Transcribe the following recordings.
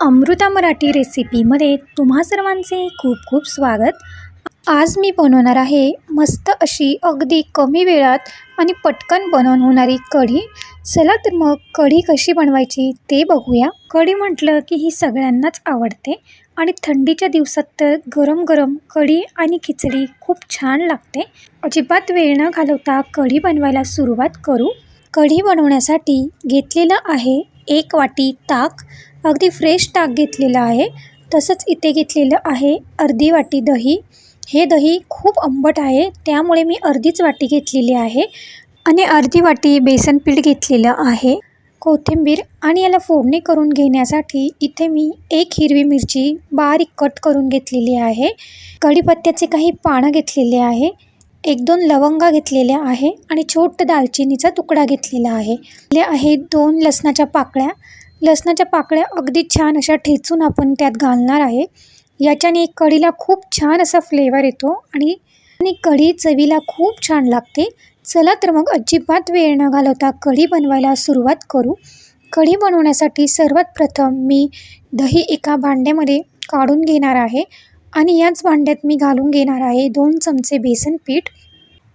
अमृता मराठी रेसिपीमध्ये तुम्हा सर्वांचे खूप खूप स्वागत. आज मी बनवणार आहे मस्त अशी अगदी कमी वेळात आणि पटकन बनवून होणारी कढी. चला तर मग कढी कशी बनवायची ते बघूया. कढी म्हटलं की ही सगळ्यांनाच आवडते आणि थंडीच्या दिवसात तर गरम गरम कढी आणि खिचडी खूप छान लागते. अजिबात वेळ न घालवता कढी बनवायला सुरुवात करू. कढी बनवण्यासाठी घेतलेलं आहे एक वाटी ताक अगदी फ्रेश ताक घेतलेलं आहे. तसंच इथे घेतलेलं आहे अर्धी वाटी दही. हे दही खूप आंबट आहे त्यामुळे मी अर्धीच वाटी घेतलेली आहे. आणि अर्धी वाटी बेसन पीठ घेतलेलं आहे. कोथिंबीर आणि याला फोडणी करून घेण्यासाठी इथे मी एक हिरवी मिरची बारीक कट करून घेतलेली आहे. कढीपत्त्याचे काही पानं घेतलेले आहे. एक दोन लवंगा घेतलेल्या आहे आणि छोट दालचिनीचा तुकडा घेतलेला आहे. ले आहे दोन लसणाच्या पाकळ्या. लसणाच्या पाकळ्या अगदी छान अशा ठेचून आपण त्यात घालणार आहे. याच्याने कढीला खूप छान असा फ्लेवर येतो आणि आणि कढी चवीला खूप छान लागते. चला तर मग अजिबात वेळ न घालवता कढी बनवायला सुरुवात करू. कढी बनवण्यासाठी सर्वात प्रथम मी दही एका भांड्यामध्ये काढून घेणार आहे आणि याच भांड्यात मी घालून घेणार आहे दोन चमचे बेसन पीठ.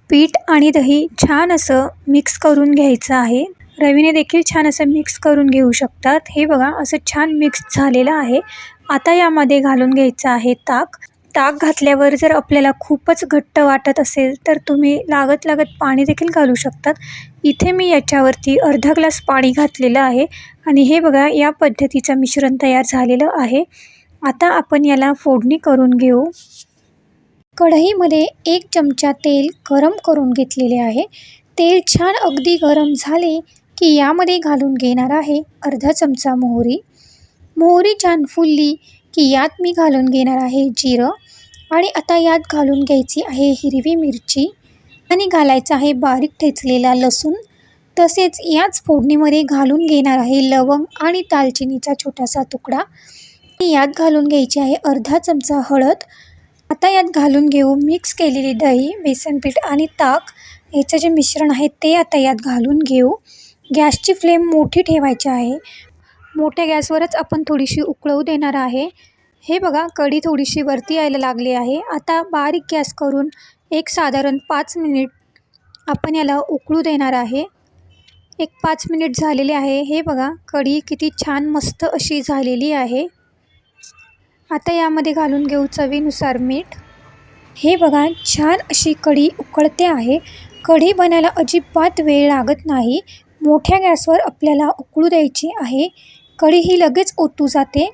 पीठ आणि दही छान असं मिक्स करून घ्यायचं आहे. रवीने देखील छान असं मिक्स करून घेऊ शकतात. हे बघा असं छान मिक्स झालेलं आहे. आता यामध्ये घालून घ्यायचं आहे ताक. ताक घातल्यावर जर आपल्याला खूपच घट्ट वाटत असेल तर तुम्ही लागत लागत पाणी देखील घालू शकतात. इथे मी याच्यावरती अर्धा ग्लास पाणी घातलेलं आहे आणि हे बघा या पद्धतीचं मिश्रण तयार झालेलं आहे. आता आपण याला फोडणी करून घेऊ. कढईमध्ये एक चमचा तेल गरम करून घेतलेले आहे. तेल छान अगदी गरम झाले की यामध्ये घालून घेणार आहे अर्धा चमचा मोहरी. मोहरी छान फुलली की यात मी घालून घेणार आहे जिरं आणि आता यात घालून घ्यायची आहे हिरवी मिरची आणि घालायचं आहे बारीक ठेचलेला लसूण. तसेच याच फोडणीमध्ये घालून घेणार आहे लवंग आणि दालचिनीचा छोटासा तुकडा. यात घालून घ्यायची आहे अर्धा चमचा हळद. आता यात घालून घेऊ मिक्स केलेली दही बेसन पीठ आणि ताक. याचं जे मिश्रण आहे ते आता यात घालून घेऊ. गॅसची फ्लेम मोठी ठेवायची आहे. मोठ्या गॅसवरच आपण थोडीशी उकळवू देणार आहे. हे बघा कढी थोडीशी वरती यायला लागली आहे. आता बारीक गॅस करून एक साधारण पाच मिनिट आपण याला उकळू देणार आहे. एक पाच मिनिट झालेले आहे. हे बघा कढी किती छान मस्त अशी झालेली आहे. आता यामध्ये घालून घेऊ चवीनुसार मीठ. हे बघा छान अशी कढी उकळते आहे. कढी बनायला अजिबात वेळ लागत नाही. मोठ्या गॅसवर आपल्याला उकळू द्यायची आहे. कढी ही लगेच ओतू जाते.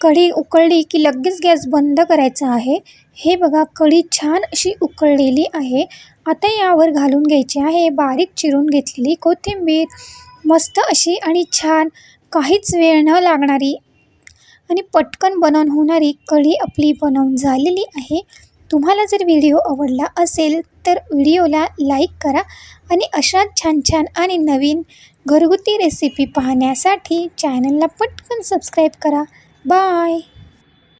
कढी उकळली की लगेच गॅस बंद करायचा आहे. हे बघा कढी छान अशी उकळलेली आहे. आता यावर घालून घ्यायची आहे. बारीक चिरून घेतलेली कोथिंबीर मस्त अशी आणि छान. काहीच वेळ न लागणारी आणि पटकन बनवून होणारी कढी आपली बनवून झालेली आहे. तुम्हाला जर व्हिडिओ आवडला असेल तर व्हिडिओला लाईक करा आणि अशाच छान छान आणि नवीन घरगुती रेसिपी पाहण्यासाठी चॅनलला पटकन सबस्क्राईब करा. बाय.